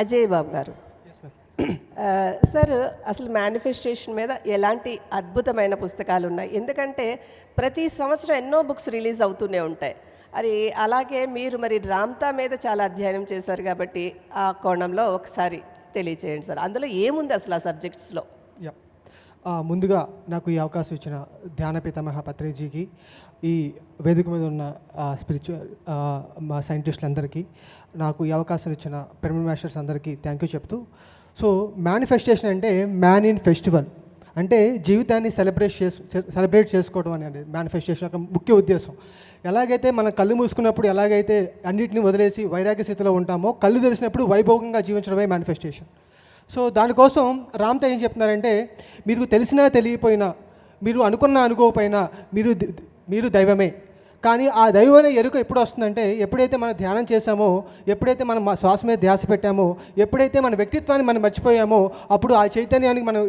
అజయ్ బాబు గారు. సార్ అసలు మేనిఫెస్టేషన్ మీద ఎలాంటి అద్భుతమైన పుస్తకాలు ఉన్నాయి ఎందుకంటే ప్రతి సంవత్సరం ఎన్నో బుక్స్ రిలీజ్ అవుతూనే ఉంటాయి. అది అలాగే మీరు మరి రామ్తా మీద చాలా అధ్యయనం చేశారు కాబట్టి ఆ కోణంలో ఒకసారి తెలియచేయండి సార్. అందులో ఏముంది అసలు ఆ సబ్జెక్ట్స్లో ముందుగా నాకు ఈ అవకాశం ఇచ్చిన ధ్యాన పితామహ ఈ వేదిక మీద ఉన్న స్పిరిచువల్ మా సైంటిస్టులందరికీ నాకు ఈ అవకాశం ఇచ్చిన పిరమిడ్ మాస్టర్స్ అందరికీ థ్యాంక్ యూ చెప్తూ సో మేనిఫెస్టేషన్ అంటే మ్యాన్ ఇన్ ఫెస్టివల్ అంటే జీవితాన్ని సెలబ్రేట్ చేసు సెలబ్రేట్ చేసుకోవడం అనేది మేనిఫెస్టేషన్ యొక్క ముఖ్య ఉద్దేశం. ఎలాగైతే మనం కళ్ళు మూసుకున్నప్పుడు ఎలాగైతే అన్నింటినీ వదిలేసి వైరాగ్య స్థితిలో ఉంటామో కళ్ళు తెరిచినప్పుడు వైభోగంగా జీవించడమే మేనిఫెస్టేషన్ సో దానికోసం రామ్తో ఏం చెప్తున్నారంటే మీరు తెలిసినా తెలియపోయినా మీరు అనుకున్నా అనుకోకపోయినా మీరు మీరు దైవమే. కానీ ఆ దైవమైన ఎరుక ఎప్పుడు వస్తుందంటే ఎప్పుడైతే మనం ధ్యానం చేశామో ఎప్పుడైతే మనం మా శ్వాస మీద ధ్యాస పెట్టామో ఎప్పుడైతే మన వ్యక్తిత్వాన్ని మనం మర్చిపోయామో అప్పుడు ఆ చైతన్యానికి మనం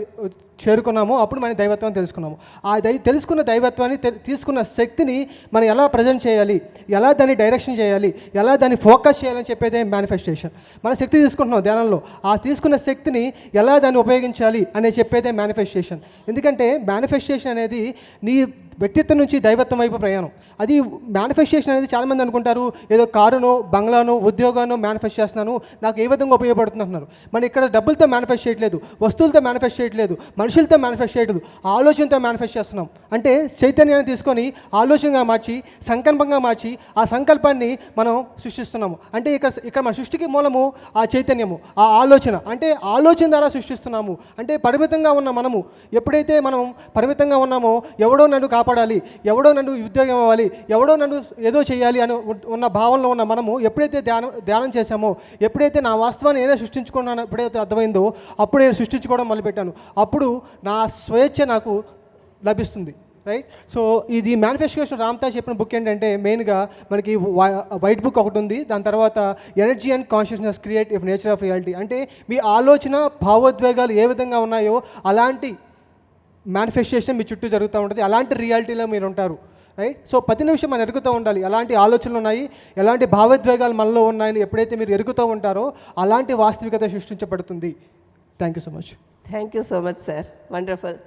చేరుకున్నామో అప్పుడు మన దైవత్వాన్ని తెలుసుకున్నాము. ఆ దై తెలుసుకున్న దైవత్వాన్ని తీసుకున్న శక్తిని మనం ఎలా ప్రజెంట్ చేయాలి ఎలా దాన్ని డైరెక్షన్ చేయాలి ఎలా దాన్ని ఫోకస్ చేయాలని చెప్పేదే మేనిఫెస్టేషన్ మన శక్తి తీసుకుంటున్నాం ధ్యానంలో. ఆ తీసుకున్న శక్తిని ఎలా దాన్ని ఉపయోగించాలి అనే చెప్పేదే మేనిఫెస్టేషన్ ఎందుకంటే మేనిఫెస్టేషన్ అనేది నీ వ్యక్తిత్వం నుంచి దైవత్వం వైపు ప్రయాణం. అది మేనిఫెస్టేషన్ అనేది చాలామంది అనుకుంటారు ఏదో కారునో బంగ్లానో ఉద్యోగానో మేనిఫెస్ట్ చేస్తున్నాను నాకు ఏ విధంగా ఉపయోగపడుతుంది అంటున్నారు మనం ఇక్కడ డబ్బులతో మేనిఫెస్ట్ చేయట్లేదు వస్తువులతో మేనిఫెస్ట్ చేయట్లేదు మనుషులతో మేనిఫెస్ట్ చేయట్లేదు ఆలోచనతో మేనిఫెస్ట్ చేస్తున్నాం. అంటే చైతన్యాన్ని తీసుకొని ఆలోచనగా మార్చి సంకల్పంగా మార్చి ఆ సంకల్పాన్ని మనం సృష్టిస్తున్నాము. అంటే ఇక్కడ ఇక్కడ మన సృష్టికి మూలము ఆ చైతన్యము ఆ ఆలోచన. అంటే ఆలోచన ద్వారా సృష్టిస్తున్నాము. అంటే పరిమితంగా ఉన్న మనము ఎప్పుడైతే మనం పరిమితంగా ఉన్నామో ఎవడో నన్ను కాపాడాలి. ఎవడో నన్ను ఉద్యోగం ఇవ్వాలి ఎవడో నన్ను ఏదో చేయాలి అని ఉన్న భావనలో ఉన్న మనము ఎప్పుడైతే ధ్యానం ధ్యానం చేశామో ఎప్పుడైతే నా వాస్తవాన్ని నేనే సృష్టించుకున్నాను ఎప్పుడైతే అర్థమైందో అప్పుడు నేను సృష్టించుకోవడం మొదలుపెట్టాను. అప్పుడు నా స్వేచ్ఛ నాకు లభిస్తుంది. రైట్? సో ఇది మేనిఫెస్టేషన్ రామ్తా చెప్పిన బుక్ ఏంటంటే మెయిన్గా మనకి వై- వైట్ బుక్ ఒకటి ఉంది. దాని తర్వాత energy and consciousness create if nature of reality అంటే మీ ఆలోచన భావోద్వేగాలు ఏ విధంగా ఉన్నాయో అలాంటి మేనిఫెస్టేషన్ మీ చుట్టూ జరుగుతూ ఉంటుంది. అలాంటి రియాలిటీలో మీరు ఉంటారు రైట్ సో ప్రతి నిమిషం మనం ఎరుగుతూ ఉండాలి. ఎలాంటి ఆలోచనలు ఉన్నాయి? ఎలాంటి భావోద్వేగాలు మనలో ఉన్నాయని ఎప్పుడైతే మీరు ఎరుగుతూ ఉంటారో అలాంటి వాస్తవికత సృష్టించబడుతుంది. Thank you so much thank you so much sir wonderful